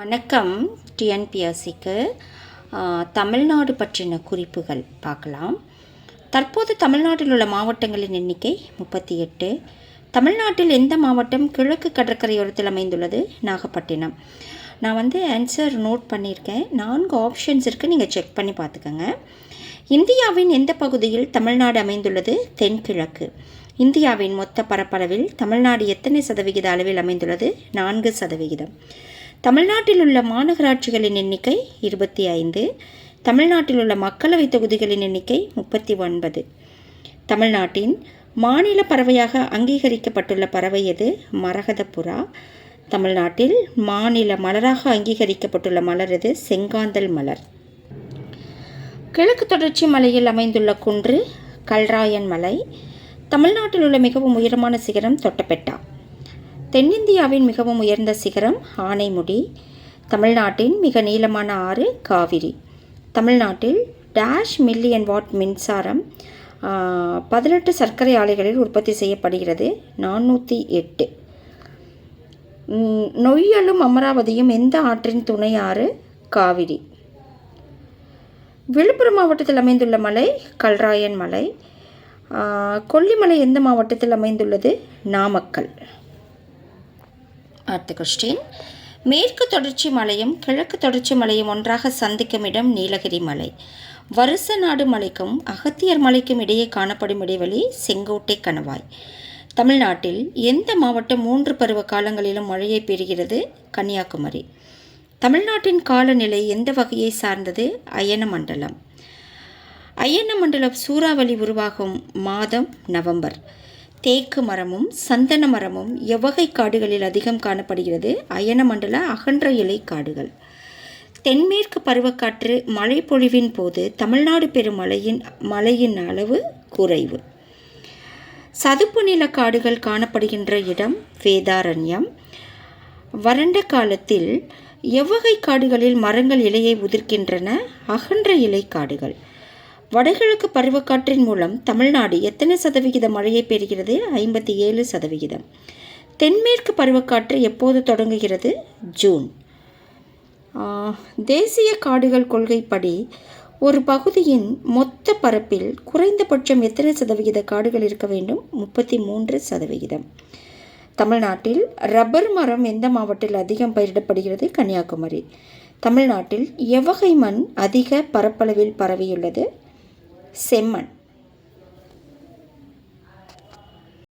வணக்கம் டிஎன்பிஎஸ்சிக்கு. தமிழ்நாடு பற்றின குறிப்புகள் பார்க்கலாம். தற்போது தமிழ்நாட்டில் உள்ள மாவட்டங்களின் எண்ணிக்கை முப்பத்தி எட்டு. தமிழ்நாட்டில் எந்த மாவட்டம் கிழக்கு கடற்கரையோரத்தில் அமைந்துள்ளது? நாகப்பட்டினம். நான் வந்து ஆன்சர் நோட் பண்ணியிருக்கேன். நான்கு ஆப்ஷன்ஸ் இருக்குது நீங்கள் செக் பண்ணி பார்த்துக்கோங்க. இந்தியாவின் எந்த பகுதியில் தமிழ்நாடு அமைந்துள்ளது? தென்கிழக்கு. இந்தியாவின் மொத்த பரப்பளவில் தமிழ்நாடு எத்தனை சதவிகித அளவில் அமைந்துள்ளது? நான்கு சதவிகிதம். தமிழ்நாட்டில் உள்ள மாநகராட்சிகளின் எண்ணிக்கை இருபத்தி ஐந்து. தமிழ்நாட்டில் உள்ள மக்களவைத் தொகுதிகளின் எண்ணிக்கை முப்பத்தி ஒன்பது. தமிழ்நாட்டின் மாநில பறவையாக அங்கீகரிக்கப்பட்டுள்ள பறவை எது? மரகதபுரா தமிழ்நாட்டில் மாநில மலராக அங்கீகரிக்கப்பட்டுள்ள மலர் எது? செங்காந்தல் மலர். கிழக்கு தொடர்ச்சி மலையில் அமைந்துள்ள குன்று கல்ராயன் மலை. தமிழ்நாட்டில் உள்ள மிகவும் உயரமான சிகரம் தொட்டபெட்டா. தென்னிந்தியாவின் மிகவும் உயர்ந்த சிகரம் ஆனைமுடி தமிழ்நாட்டின் மிக நீளமான ஆறு காவிரி. தமிழ்நாட்டில் டேஷ் மில்லியன் வாட் மின்சாரம் பதினெட்டு சர்க்கரை ஆலைகளில் உற்பத்தி செய்யப்படுகிறது நானூற்றி எட்டு. நொய்யலும் அமராவதியும் எந்த ஆற்றின் துணை ஆறு? காவிரி. விழுப்புரம் மாவட்டத்தில் அமைந்துள்ள மலை கல்ராயன் மலை. கொல்லிமலை எந்த மாவட்டத்தில் அமைந்துள்ளது? நாமக்கல். அடுத்த கொஸ்டின் மேற்கு தொடர்ச்சி மலையும் கிழக்கு தொடர்ச்சி மலையும் ஒன்றாக சந்திக்கும் இடம் நீலகிரி மலை. வருச நாடு மலைக்கும் அகத்தியர் மலைக்கும் இடையே காணப்படும் இடைவெளி செங்கோட்டை கணவாய். தமிழ்நாட்டில் எந்த மாவட்டம் மூன்று பருவ காலங்களிலும் மழையை பெறுகிறது? கன்னியாகுமரி. தமிழ்நாட்டின் காலநிலை எந்த வகையை சார்ந்தது? அயன மண்டலம் அயன மண்டலம் சூறாவளி உருவாகும் மாதம் நவம்பர். தேக்கு மரமும் சந்தன மரமும் எவ்வகை காடுகளில் அதிகம் காணப்படுகிறது? அயன மண்டல அகன்ற இலை காடுகள். தென்மேற்கு பருவக்காற்று மழை பொழிவின் போது தமிழ்நாடு பெறும் மழையின் மழையின் அளவு குறைவு. சதுப்பு நில காடுகள் காணப்படுகின்ற இடம் வேதாரண்யம். வறண்ட காலத்தில் எவ்வகை காடுகளில் மரங்கள் இலையை உதிர்க்கின்றன? அகன்ற இலை காடுகள். வடகிழக்கு பருவக்காற்றின் மூலம் தமிழ்நாடு எத்தனை சதவிகித மழையை பெறுகிறது? ஐம்பத்தி ஏழு சதவிகிதம். தென்மேற்கு பருவக்காற்று எப்போது தொடங்குகிறது? ஜூன். தேசிய காடுகள் கொள்கைப்படி ஒரு பகுதியின் மொத்த பரப்பில் குறைந்தபட்சம் எத்தனை சதவிகித காடுகள் இருக்க வேண்டும்? முப்பத்தி மூன்று சதவிகிதம். தமிழ்நாட்டில் ரப்பர் மரம் எந்த மாவட்டத்தில் அதிகம் பயிரிடப்படுகிறது? கன்னியாகுமரி. தமிழ்நாட்டில் எவ்வகை மண் அதிக பரப்பளவில் பரவியுள்ளது? செம்மண்